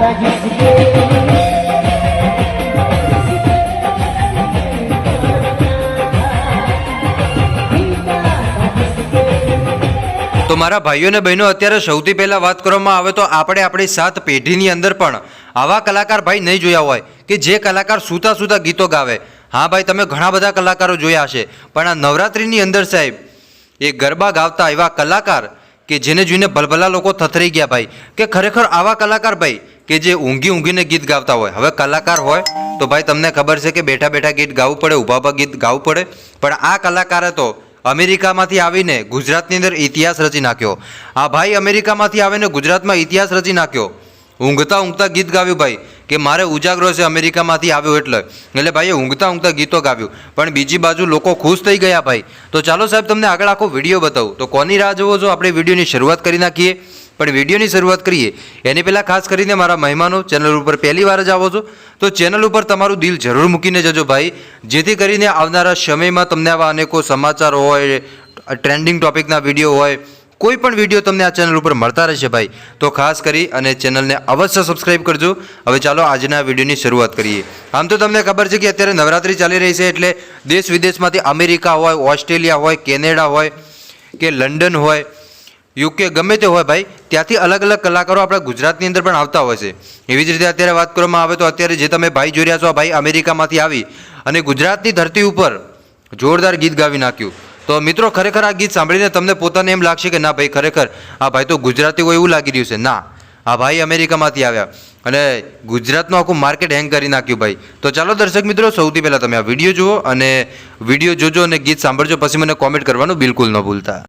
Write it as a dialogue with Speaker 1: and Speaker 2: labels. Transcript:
Speaker 1: તો મારા ભાઈઓ અને બહેનો, અત્યારે સૌથી પહેલાં વાત કરવામાં આવે તો આપણે આપણી સાત પેઢીની અંદર પણ આવા કલાકાર ભાઈ નહીં જોયા હોય કે જે કલાકાર સૂતા સૂતા ગીતો ગાવે. હા ભાઈ, તમે ઘણા બધા કલાકારો જોયા હશે, પણ આ નવરાત્રિની અંદર સાહેબ, એ ગરબા ગાવતા એવા કલાકાર કે જેને જોઈને ભલભલા લોકો થથરી ગયા ભાઈ, કે ખરેખર આવા કલાકાર ભાઈ કે જે ઊંઘી ઊંઘીને ગીત ગાવતા હોય. હવે કલાકાર હોય તો ભાઈ તમને ખબર છે કે બેઠા બેઠા ગીત ગાવું પડે, ઊભા ઊભા ગીત ગાવું પડે. પણ આ કલાકારે તો અમેરિકામાંથી આવીને ગુજરાતની અંદર ઇતિહાસ રચી નાખ્યો. આ ભાઈ અમેરિકામાંથી આવીને ગુજરાતમાં ઇતિહાસ રચી નાખ્યો. ઊંઘતા ઊંઘતા ગીત ગાવ્યું ભાઈ, કે મારે ઉજાગરો છે અમેરિકામાંથી આવ્યો એટલે. એટલે ભાઈએ ઊંઘતા ઊંઘતા ગીતો ગાવ્યું. પણ બીજી બાજુ લોકો ખુશ થઈ ગયા ભાઈ. તો ચાલો સાહેબ, તમને આગળ આખો વીડિયો બતાવું. તો કોની રાહ જોવો છો આપણે વિડીયોની શરૂઆત કરી નાખીએ. પણ વિડીયોની શરૂઆત કરીએ. એની પહેલાં ખાસ કરીને મારા મહેમાનો ચેનલ ઉપર પહેલી વાર જ આવો છો, તો ચેનલ ઉપર તમારું દિલ જરૂર મૂકીને જજો ભાઈ. જેથી કરીને આવનારા સમયમાં તમને આવા અનેકો સમાચાર હોય, ટ્રેન્ડિંગ ટોપિકના વીડિયો હોય, કોઈ પણ વીડિયો તમને આ ચેનલ ઉપર મળતા રહેશે ભાઈ. તો ખાસ કરી અને ચેનલને અવશ્ય સબસ્ક્રાઇબ કરજો. હવે ચાલો આજના વિડીયોની શરૂઆત કરીએ. આમ તો તમને ખબર છે કે અત્યારે નવરાત્રિ ચાલી રહી છે એટલે દેશ વિદેશમાંથી અમેરિકા હોય, ઓસ્ટ્રેલિયા હોય, કેનેડા હોય કે લંડન હોય યુકે ગમે તે હોય ભાઈ, ત્યાંથી અલગ અલગ કલાકારો આપણા ગુજરાતની અંદર પણ આવતા હોય છે. એવી જ રીતે અત્યારે વાત કરવામાં આવે તો અત્યારે જે તમે ભાઈ જોઈ રહ્યા છો, આ ભાઈ અમેરિકામાંથી આવી અને ગુજરાતની ધરતી ઉપર જોરદાર ગીત ગાવી નાખ્યું. તો મિત્રો, ખરેખર આ ગીત સાંભળીને તમને પોતાને એમ લાગશે કે ના ભાઈ, ખરેખર આ ભાઈ તો ગુજરાતી હોય એવું લાગી રહ્યું છે. ના, આ ભાઈ અમેરિકામાંથી આવ્યા અને ગુજરાતનું આખું માર્કેટ હેંગ કરી નાખ્યું ભાઈ. તો ચાલો દર્શક મિત્રો, સૌથી પહેલાં તમે આ વીડિયો જુઓ અને વીડિયો જોજો અને ગીત સાંભળજો, પછી મને કોમેન્ટ કરવાનું બિલકુલ ન ભૂલતા.